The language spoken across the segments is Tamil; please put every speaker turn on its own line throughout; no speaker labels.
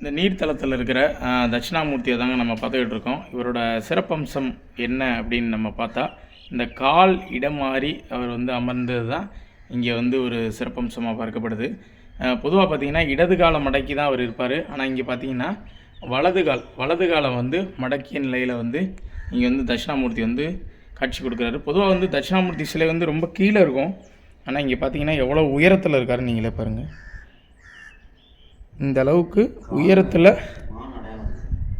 இந்த நீர்த்தலத்தில் இருக்கிற தட்சிணாமூர்த்தியை தாங்க நம்ம பார்த்துக்கிட்டு இருக்கோம். இவரோட சிறப்பம்சம் என்ன அப்படின்னு நம்ம பார்த்தா இந்த கால் இடம் மாறி அவர் வந்து அமர்ந்தது தான் இங்கே வந்து ஒரு சிறப்பம்சமாக பார்க்கப்படுது. பொதுவாக பார்த்தீங்கன்னா இடது காலம் மடக்கி தான் அவர் இருப்பார். ஆனால் இங்கே பார்த்தீங்கன்னா வலது கால் வலது காலம் வந்து மடக்கிய நிலையில் வந்து இங்கே வந்து தட்சிணாமூர்த்தி வந்து காட்சி கொடுக்குறாரு. பொதுவாக வந்து தட்சிணாமூர்த்தி சிலை வந்து ரொம்ப கீழே இருக்கும். ஆனால் இங்கே பார்த்தீங்கன்னா எவ்வளோ உயரத்தில் இருக்காருன்னு நீங்களே பாருங்கள் இந்த அளவுக்கு உயரத்தில்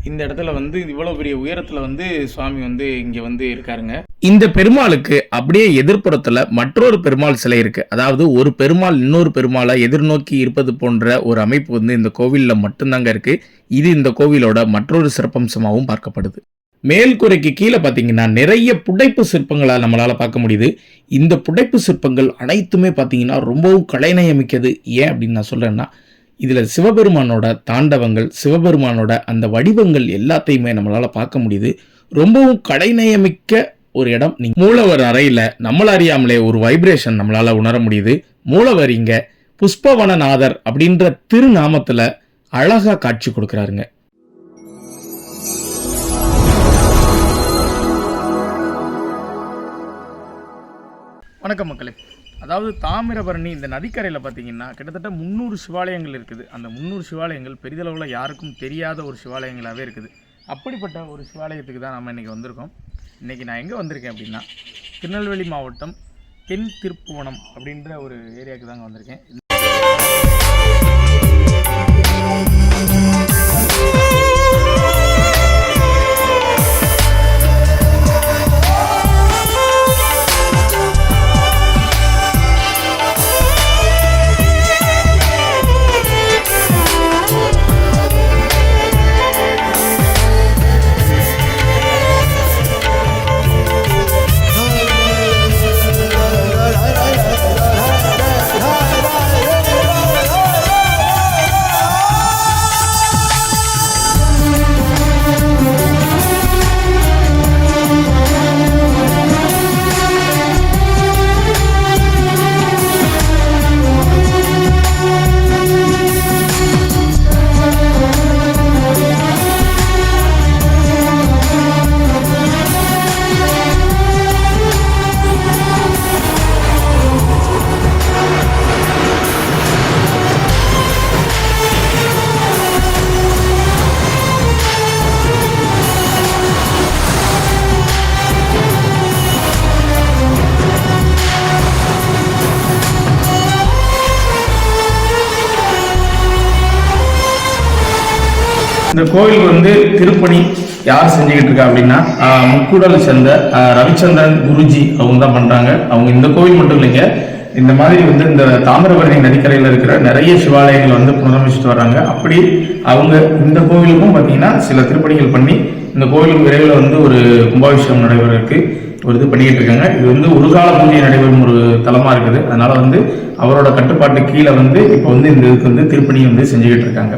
இந்த இடத்துல வந்து இவ்வளோ பெரிய உயரத்தில் வந்து சுவாமி வந்து இங்கே வந்து இருக்காருங்க.
இந்த பெருமாளுக்கு அப்படியே எதிர்ப்புறத்தில் மற்றொரு பெருமாள் சிலை இருக்குது அதாவது ஒரு பெருமாள் இன்னொரு பெருமாளை எதிர்நோக்கி இருப்பது போன்ற ஒரு அமைப்பு வந்து இந்த கோவிலில் மட்டும்தாங்க இருக்குது இது இந்த கோவிலோட மற்றொரு சிறப்பம்சமாகவும் பார்க்கப்படுது. மேல்குறைக்கு கீழே பார்த்தீங்கன்னா நிறைய புடைப்பு சிற்பங்களை நம்மளால் பார்க்க முடியுது. இந்த புடைப்பு சிற்பங்கள் அனைத்துமே பார்த்தீங்கன்னா ரொம்பவும் கலைநயமிக்கது ஏன் அப்படின்னு நான் சொல்கிறேன்னா இதில் சிவபெருமானோட தாண்டவங்கள் சிவபெருமானோட அந்த வடிவங்கள் எல்லாத்தையுமே நம்மளால் பார்க்க முடியுது. ரொம்பவும் கடைநயமிக்க ஒரு இடம். மூலவர் அறையில் நம்மள அறியாமலே ஒரு வைப்ரேஷன் நம்மளால் உணர முடியுது. மூலவர் இங்கே புஷ்பவனநாதர் அப்படின்ற திருநாமத்தில் அழகாக காட்சி கொடுக்குறாருங்க.
வணக்கம் மக்களே. அதாவது தாமிரபரணி இந்த நதிக்கரையில் பார்த்தீங்கன்னா கிட்டத்தட்ட முந்நூறு சிவாலயங்கள் இருக்குது. அந்த முந்நூறு சிவாலயங்கள் பெரிதளவில் யாருக்கும் தெரியாத ஒரு சிவாலயங்களாகவே இருக்குது. அப்படிப்பட்ட ஒரு சிவாலயத்துக்கு தான் நம்ம இன்றைக்கி வந்திருக்கோம். இன்றைக்கி நான் எங்கே வந்திருக்கேன் அப்படின்னா திருநெல்வேலி மாவட்டம் தென் திருப்புவனம் அப்படின்ற ஒரு ஏரியாவுக்கு தாங்க வந்திருக்கேன். இந்த கோவில் வந்து திருப்பணி யார் செஞ்சுக்கிட்டு இருக்கா அப்படின்னா ஆஹ், சேர்ந்த ரவிச்சந்திரன் குருஜி அவங்க தான் பண்றாங்க. அவங்க இந்த கோவில் மட்டும் இல்லைங்க. இந்த மாதிரி வந்து இந்த தாமிரபரணி நதிக்கரையில் இருக்கிற நிறைய சிவாலயங்கள் வந்து புனரமைச்சிட்டு வர்றாங்க. அப்படி அவங்க இந்த கோவிலுக்கும் பார்த்தீங்கன்னா சில திருப்பணிகள் பண்ணி இந்த கோவிலுக்கு விரைவில் வந்து ஒரு கும்பாபிஷேகம் நடைபெறதுக்கு ஒரு இது பண்ணிக்கிட்டு இருக்காங்க. இது வந்து ஒரு கால பூஜை நடைபெறும் ஒரு தலமா இருக்குது. அதனால வந்து அவரோட கட்டுப்பாட்டு கீழே வந்து இப்போ வந்து இந்த இதுக்கு வந்து திருப்பணி வந்து செஞ்சுக்கிட்டு இருக்காங்க.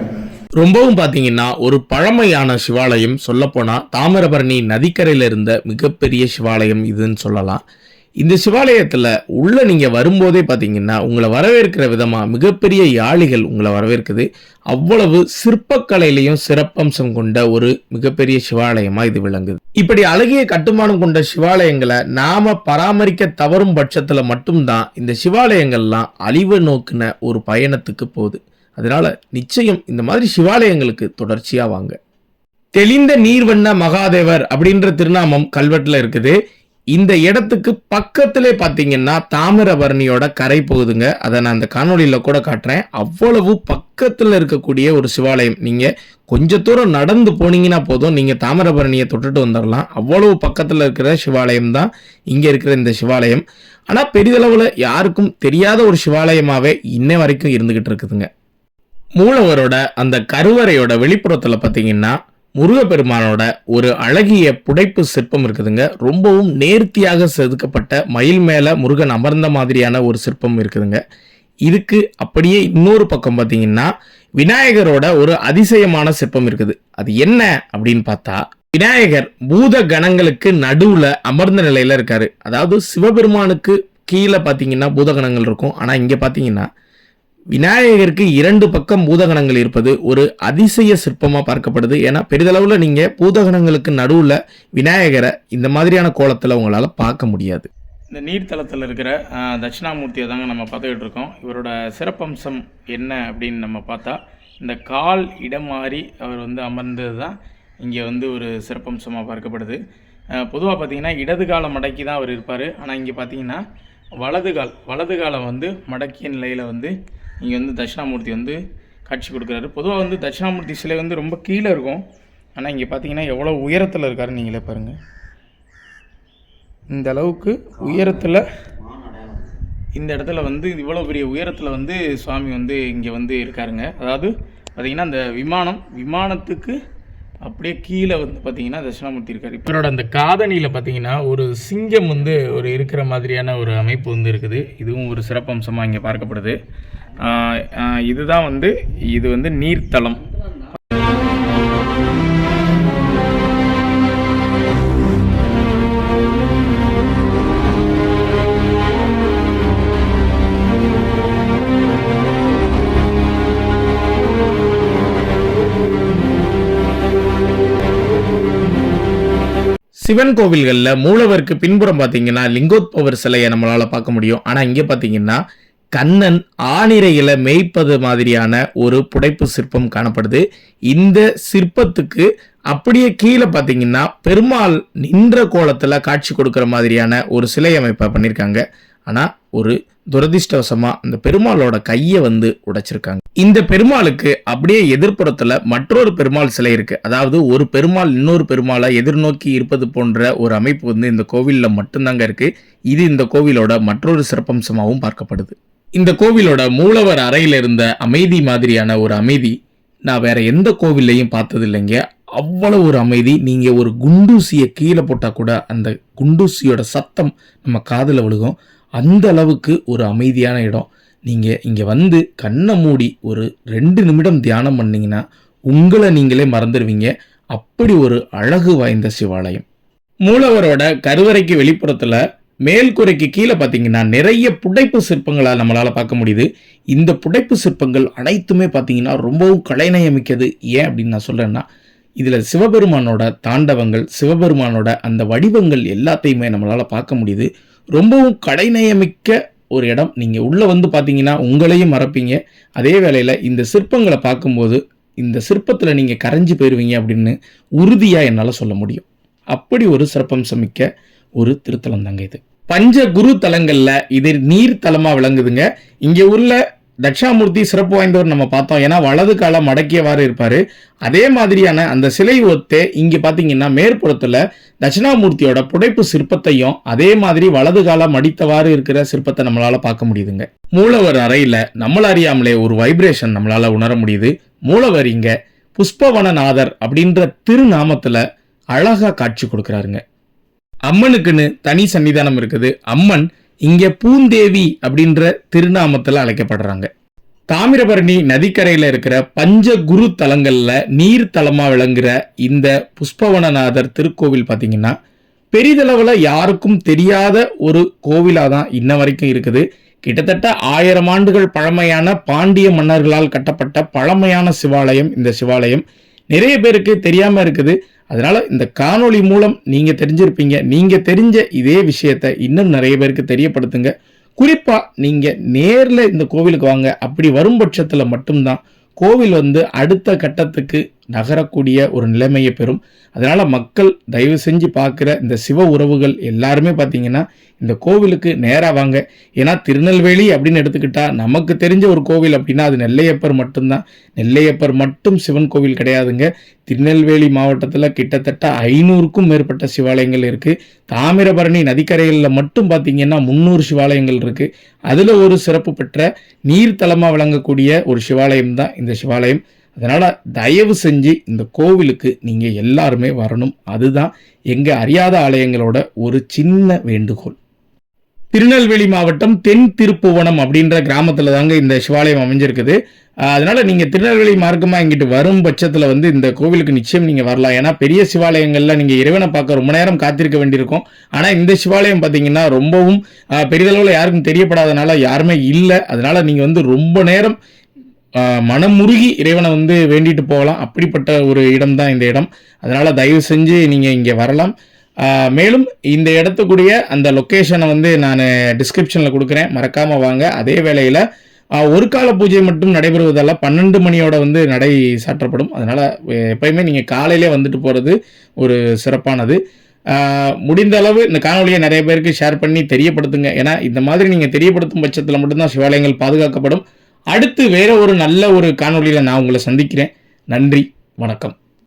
ரொம்பவும் பார்த்தீங்கன்னா ஒரு பழமையான சிவாலயம் சொல்லப்போனால் தாமிரபரணி நதிக்கரையில் இருந்த மிகப்பெரிய சிவாலயம் இதுன்னு சொல்லலாம். இந்த சிவாலயத்தில் உள்ளே நீங்கள் வரும்போதே பார்த்தீங்கன்னா உங்களை வரவேற்கிற விதமாக மிகப்பெரிய யாழிகள் உங்களை வரவேற்குது. அவ்வளவு சிற்பக்கலையிலையும் சிறப்பம்சம் கொண்ட ஒரு மிகப்பெரிய சிவாலயமாக இது விளங்குது. இப்படி அழகிய கட்டுமானம் கொண்ட சிவாலயங்களை நாம பராமரிக்க தவறும் பட்சத்தில் மட்டும்தான் இந்த சிவாலயங்கள்லாம் அழிவு நோக்கின ஒரு பயணத்துக்கு போகுது. அதனால் நிச்சயம் இந்த மாதிரி சிவாலயங்களுக்கு தொடர்ச்சியாக வாங்க. தெளிந்த நீர்வண்ண மகாதேவர் அப்படின்ற திருநாமம் கல்வெட்டில் இருக்குது. இந்த இடத்துக்கு பக்கத்திலே பார்த்தீங்கன்னா தாமிரபரணியோட கரை போகுதுங்க. அதை நான் அந்த காணொலியில் கூட காட்டுறேன். அவ்வளவு பக்கத்தில் இருக்கக்கூடிய ஒரு சிவாலயம். நீங்கள் கொஞ்ச தூரம் நடந்து போனீங்கன்னா போதும் நீங்கள் தாமிரபரணியை தொட்டுட்டு வந்துடலாம் அவ்வளவு பக்கத்தில் இருக்கிற சிவாலயம் தான் இங்கே இருக்கிற இந்த சிவாலயம். ஆனால் பெரிதளவில் யாருக்கும் தெரியாத ஒரு சிவாலயமாகவே இன்ன வரைக்கும் இருந்துக்கிட்டு இருக்குதுங்க. மூலவரோட அந்த கருவறையோட வெளிப்புறத்துல பார்த்தீங்கன்னா முருகப்பெருமானோட ஒரு அழகிய புடைப்பு சிற்பம் இருக்குதுங்க. ரொம்பவும் நேர்த்தியாக செதுக்கப்பட்ட மயில் மேலே முருகன் அமர்ந்த மாதிரியான ஒரு சிற்பம் இருக்குதுங்க. இதுக்கு அப்படியே இன்னொரு பக்கம் பார்த்தீங்கன்னா விநாயகரோட ஒரு அதிசயமான சிற்பம் இருக்குது. அது என்ன அப்படின்னு பார்த்தா விநாயகர் பூத கணங்களுக்கு நடுவில் அமர்ந்த நிலையில் இருக்காரு. அதாவது சிவபெருமானுக்கு கீழே பார்த்தீங்கன்னா பூதகணங்கள் இருக்கும். ஆனால் இங்கே பார்த்தீங்கன்னா விநாயகருக்கு இரண்டு பக்கம் பூதகணங்கள் இருப்பது ஒரு அதிசய சிற்பமாக பார்க்கப்படுது. ஏன்னா பெரிதளவில் நீங்கள் பூதகணங்களுக்கு நடுவில் விநாயகரை இந்த மாதிரியான கோலத்தில் உங்களால் பார்க்க முடியாது.
இந்த நீர்த்தலத்தில் இருக்கிற தட்சிணாமூர்த்தியை தாங்க நம்ம பார்த்துக்கிட்டு இருக்கோம். இவரோட சிறப்பம்சம் என்ன அப்படின்னு நம்ம பார்த்தா இந்த கால் இடம் மாறி அவர் வந்து அமர்ந்தது தான் இங்கே வந்து ஒரு சிறப்பம்சமாக பார்க்கப்படுது. பொதுவாக பார்த்தீங்கன்னா இடது காலை மடக்கி தான் அவர் இருப்பார். ஆனால் இங்கே பார்த்தீங்கன்னா வலது கால் வலது காலை வந்து மடக்கிய நிலையில் வந்து இங்கே வந்து தட்சிணாமூர்த்தி வந்து காட்சி கொடுக்குறாரு. பொதுவாக வந்து தட்சிணாமூர்த்தி சிலை வந்து ரொம்ப கீழே இருக்கும். ஆனால் இங்கே பார்த்தீங்கன்னா எவ்வளோ உயரத்தில் இருக்காருன்னு நீங்களே பாருங்கள் இந்த அளவுக்கு உயரத்தில் இந்த இடத்துல வந்து இவ்வளோ பெரிய உயரத்தில் வந்து சுவாமி வந்து இங்கே வந்து இருக்காருங்க. அதாவது பார்த்திங்கன்னா அந்த விமானம் விமானத்துக்கு அப்படியே கீழே வந்து பார்த்தீங்கன்னா தட்சிணாமூர்த்தி இருக்கார். இவரோட அந்த காதணியில் பார்த்தீங்கன்னா ஒரு சிங்கம் வந்து ஒரு இருக்கிற மாதிரியான ஒரு அமைப்பு வந்து இருக்குது. இதுவும் ஒரு சிறப்பம்சமாக இங்கே பார்க்கப்படுது. இதுதான் வந்து இது வந்து நீர்த்தலம்
சிவன் கோவில்களில் மூலவருக்கு பின்புறம் பார்த்தீங்கன்னா லிங்கோத்பவர் சிலையை நம்மளால் பார்க்க முடியும். ஆனால் இங்கே பார்த்தீங்கன்னா கண்ணன் ஆணிரையில மேய்ப்பது மாதிரியான ஒரு புடைப்பு சிற்பம் காணப்படுது. இந்த சிற்பத்துக்கு அப்படியே கீழே பார்த்தீங்கன்னா பெருமாள் நின்ற கோலத்தில் காட்சி கொடுக்குற மாதிரியான ஒரு சிலை அமைப்பை பண்ணியிருக்காங்க ஆனால் ஒரு துரதிருஷ்டவசமாக அந்த பெருமாளோட கையை வந்து உடைச்சிருக்காங்க. இந்த பெருமாளுக்கு அப்படியே எதிர்ப்புறத்தில் மற்றொரு பெருமாள் சிலை இருக்கு. அதாவது ஒரு பெருமாள் இன்னொரு பெருமாளை எதிர்நோக்கி இருப்பது போன்ற ஒரு அமைப்பு வந்து இந்த கோவிலில் மட்டும்தாங்க இருக்கு. இது இந்த கோவிலோட மற்றொரு சிறப்பம்சமாகவும் பார்க்கப்படுது. இந்த கோவிலோட மூலவர் அறையில் இருந்த அமைதி மாதிரியான ஒரு அமைதி நான் வேற எந்த கோவில்லையும் பார்த்தது இல்லைங்க அவ்வளவு ஒரு அமைதி. நீங்கள் ஒரு குண்டூசியை கீழே போட்டால் கூட அந்த குண்டூசியோட சத்தம் நம்ம காதில் விழுகும். அந்த அளவுக்கு ஒரு அமைதியான இடம். நீங்கள் இங்கே வந்து கண்ணை மூடி ஒரு ரெண்டு நிமிடம் தியானம் பண்ணிங்கன்னா உங்களை நீங்களே மறந்துடுவீங்க. அப்படி ஒரு அழகு வாய்ந்த சிவாலயம். மூலவரோட கருவறைக்கு வெளிப்புறத்தில் மேல்குறைக்கு கீழே பார்த்தீங்கன்னா நிறைய புடைப்பு சிற்பங்களை நம்மளால் பார்க்க முடியுது. இந்த புடைப்பு சிற்பங்கள் அனைத்துமே பார்த்தீங்கன்னா ரொம்பவும் கலைநயமிக்கது. ஏன் அப்படின்னு நான் சொல்கிறேன்னா இதில் சிவபெருமானோட தாண்டவங்கள் சிவபெருமானோட அந்த வடிவங்கள் எல்லாத்தையுமே நம்மளால் பார்க்க முடியுது. ரொம்பவும் கடைநயமிக்க ஒரு இடம். நீங்கள் உள்ளே வந்து பார்த்தீங்கன்னா உங்களையும் மறப்பீங்க. அதே வேளையில் இந்த சிற்பங்களை பார்க்கும்போது இந்த சிற்பத்தில் நீங்கள் கரைஞ்சி போயிடுவீங்க அப்படின்னு உறுதியாக என்னால் சொல்ல முடியும். அப்படி ஒரு சிறப்பம்சம் மிக்க ஒரு திருத்தலம் தாங்க இது. பஞ்ச குரு தலங்களில் இது நீர் தலமாக விளங்குதுங்க. இங்கே உள்ள தட்சாமூர்த்தி சிறப்பு வாய்ந்தவர் நம்ம பார்த்தோம். ஏன்னா வலது காலம் மடக்கியவாறு இருப்பாரு. அதே மாதிரியான அந்த சிலை ஒத்தே இங்க பாத்தீங்கன்னா மேற்புறத்துல தட்சிணாமூர்த்தியோட புடைப்பு சிற்பத்தையும் அதே மாதிரி வலது காலம் மடித்தவாறு இருக்கிற சிற்பத்தை நம்மளால பார்க்க முடியுதுங்க. மூலவர் அறையில நம்மள அறியாமலே ஒரு வைப்ரேஷன் நம்மளால உணர முடியுது. மூலவர் இங்க புஷ்பவனநாதர் அப்படின்ற திருநாமத்துல அழகா காட்சி கொடுக்குறாருங்க. அம்மனுக்குன்னு தனி சன்னிதானம் இருக்குது. அம்மன் இங்க பூந்தேவி அப்படின்ற திருநாமத்தில் அழைக்கப்படுறாங்க. தாமிரபரணி நதிக்கரையில் இருக்கிற பஞ்ச குரு தலங்களில் நீர் தலமா விளங்குற இந்த புஷ்பவனநாதர் திருக்கோவில் பார்த்தீங்கன்னா பெரிதளவில் யாருக்கும் தெரியாத ஒரு கோவிலாக தான் இன்ன வரைக்கும் இருக்குது. கிட்டத்தட்ட ஆயிரம் ஆண்டுகள் பழமையான பாண்டிய மன்னர்களால் கட்டப்பட்ட பழமையான சிவாலயம் இந்த சிவாலயம். நிறைய பேருக்கு தெரியாமல் இருக்குது. அதனால இந்த காணொளி மூலம் நீங்க தெரிஞ்சிருப்பீங்க. நீங்க தெரிஞ்ச இதே விஷயத்தை இன்னும் நிறைய பேருக்கு தெரியப்படுத்துங்க. குறிப்பா நீங்க நேர்ல இந்த கோவிலுக்கு வாங்க. அப்படி வரும் பட்சத்துல மட்டும்தான் கோவில் வந்து அடுத்த கட்டத்துக்கு நகரக்கூடிய ஒரு நிலைமையை பெறும். அதனால் மக்கள் தயவு செஞ்சு பார்க்குற இந்த சிவ உறவுகள் எல்லாருமே பார்த்தீங்கன்னா இந்த கோவிலுக்கு நேராக வாங்க. ஏன்னா திருநெல்வேலி அப்படின்னு எடுத்துக்கிட்டா நமக்கு தெரிஞ்ச ஒரு கோவில் அப்படின்னா அது நெல்லையப்பர் மட்டும்தான். நெல்லையப்பர் மட்டும் சிவன் கோவில் கிடையாதுங்க. திருநெல்வேலி மாவட்டத்தில் கிட்டத்தட்ட ஐநூறுக்கும் மேற்பட்ட சிவாலயங்கள் இருக்குது தாமிரபரணி நதிக்கரைகளில் மட்டும் பார்த்தீங்கன்னா முந்நூறு சிவாலயங்கள் இருக்குது அதில் ஒரு சிறப்பு பெற்ற நீர்த்தலமாக விளங்கக்கூடிய ஒரு சிவாலயம் தான் இந்த சிவாலயம். அதனால் தயவு செஞ்சு இந்த கோவிலுக்கு நீங்கள் எல்லாருமே வரணும். அதுதான் எங்கள் அறியாத ஆலயங்களோட ஒரு சின்ன வேண்டுகோள். திருநெல்வேலி மாவட்டம் தென் திருப்புவனம் அப்படின்ற கிராமத்தில் தாங்க இந்த சிவாலயம் அமைஞ்சிருக்குது. அதனால் நீங்கள் திருநெல்வேலி மார்க்கமாக இங்கிட்டு வரும் பட்சத்தில் வந்து இந்த கோவிலுக்கு நிச்சயம் நீங்கள் வரலாம். ஏன்னா பெரிய சிவாலயங்களில் நீங்கள் இறைவனை பார்க்க ரொம்ப நேரம் காத்திருக்க வேண்டியிருக்கும். ஆனால் இந்த சிவாலயம் பார்த்தீங்கன்னா ரொம்பவும் பெரிதளவில் யாருக்கும் தெரியப்படாதனால யாருமே இல்லை. அதனால் நீங்கள் வந்து ரொம்ப நேரம் மனமுருகி இறைவனை வந்து வேண்டிட்டு போகலாம். அப்படிப்பட்ட ஒரு இடம் தான் இந்த இடம். அதனால் தயவு செஞ்சு நீங்கள் இங்கே வரலாம். மேலும் இந்த இடத்துக்குரிய அந்த லொக்கேஷனை வந்து நான் டிஸ்கிரிப்ஷனில் கொடுக்குறேன். மறக்காமல் வாங்க. அதே வேளையில் ஒரு கால பூஜை மட்டும் நடைபெறுவதால் பன்னெண்டு மணியோட வந்து நடை சாற்றப்படும். அதனால் எப்பயுமே நீங்கள் காலையிலே வந்துட்டு போகிறது ஒரு சிறப்பானது. முடிந்த அளவு இந்த காணொலியை நிறைய பேருக்கு ஷேர் பண்ணி தெரியப்படுத்துங்க. ஏன்னா இந்த மாதிரி நீங்கள் தெரியப்படுத்தும் பட்சத்தில் மட்டும்தான் சிவாலயங்கள் பாதுகாக்கப்படும். அடுத்து வேற ஒரு நல்ல ஒரு காணொலியில் நான் உங்களை சந்திக்கிறேன். நன்றி வணக்கம்.